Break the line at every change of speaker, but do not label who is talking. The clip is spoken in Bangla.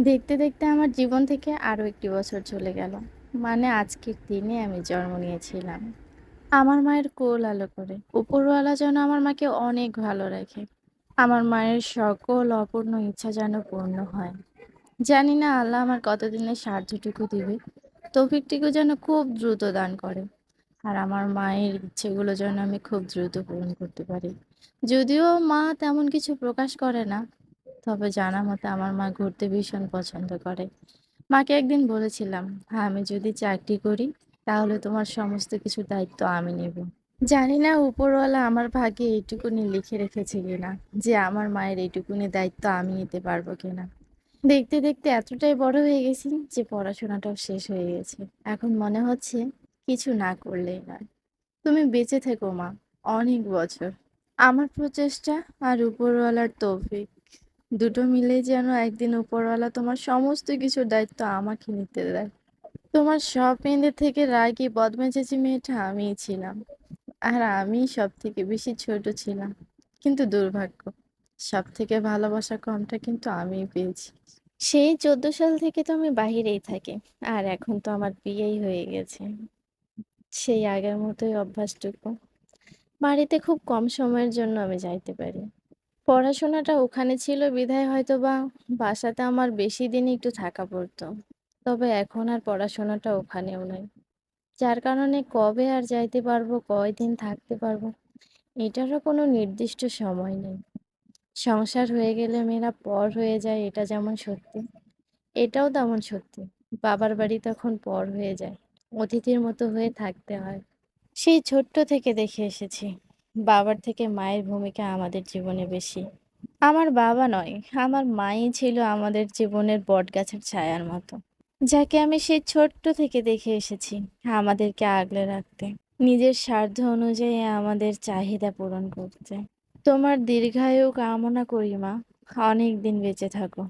দেখতে দেখতে আমার জীবন থেকে আরও একটি বছর চলে গেল। মানে আজকের দিনে আমি জন্ম নিয়েছিলাম। আমার মায়ের কোল আলো করে। উপরওয়ালা যেন আমার মাকে অনেক ভালো রাখে। আমার মায়ের সকল অপূর্ণ ইচ্ছা যেন পূর্ণ হয়। জানি না আল্লাহ আমার কতদিনের সাহায্যটুকু দিবে। তৌফিকটুকু যেন খুব দ্রুত দান করে। আর আমার মায়ের ইচ্ছেগুলো যেন আমি খুব দ্রুত পূরণ করতে পারি। যদিও মা তেমন কিছু প্রকাশ করে না। তবে জানা মতে আমার মা ঘুরতে ভীষণ পছন্দ করে। মাকে একদিন বলেছিলাম হ্যাঁ আমি যদি চাকরি করি, তাহলে তোমার সমস্ত কিছুর দায়িত্ব আমি নেব। জানি না উপরওয়ালা আমার ভাগ্যে এইটুকুনি লিখে রেখেছে কিনা, যে আমার মায়ের এইটুকুনি দায়িত্ব আমি নিতে পারব কিনা। দেখতে দেখতে এতটাই বড় হয়ে গেছি যে পড়াশোনাটাও শেষ হয়ে গেছে। এখন মনে হচ্ছে কিছু না করলেই নয়। তুমি বেঁচে থেকো মা, অনেক বছর। আমার প্রচেষ্টা আর উপরওয়ালার তৌফিক। দুটো মিলে যেন একদিন উপরওয়ালা তোমার সমস্ত কিছুর দায়িত্ব আমাকে নিতে দেয়। তোমার সব মেয়েদের থেকে রাগী, বদমেজাজি মেয়েটা আমিই ছিলাম। আর আমি সব থেকে বেশি ছোট ছিলাম, কিন্তু দুর্ভাগ্য। সব থেকে ভালোবাসা কমটা কিন্তু আমিই পেয়েছি। সেই চোদ্দ সাল থেকে তো আমি বাহিরেই থাকি, আর এখন তো আমার বিয়েই হয়ে গেছে। সেই আগের মতোই অভ্যাসটুকু। বাড়িতে খুব কম সময়ের জন্য আমি যাইতে পারি। পড়াশোনাটা ওখানে ছিল বিধায় হয়তো বা বাসাতে আমার বেশি দিন একটু থাকা পড়তো। তবে এখন আর পড়াশোনাটা ওখানেও নাই। যার কারণে কবে আর যাইতে পারব, কয়দিন থাকতে পারব, এটারও কোনো নির্দিষ্ট সময় নেই। সংসার হয়ে গেলে মেয়েরা পর হয়ে যায়, এটা যেমন সত্যি, এটাও তেমন সত্যি। বাবার বাড়ি তখন পর হয়ে যায়, অতিথির মতো হয়ে থাকতে হয়। সেই ছোট্ট থেকে দেখে এসেছি। বাবার থেকে মায়ের ভূমিকা আমাদের জীবনে বেশি। আমার বাবা নয়, আমার মাই ছিল আমাদের জীবনের বটগাছের ছায়ার মতো, যাকে আমি সেই ছোট্ট থেকে দেখে এসেছি আমাদেরকে আগলে রাখতে। নিজের স্বার্থ অনুযায়ী আমাদের চাহিদা পূরণ করতে। তোমার দীর্ঘায়ু কামনা করি মা অনেক দিন বেঁচে থাকো।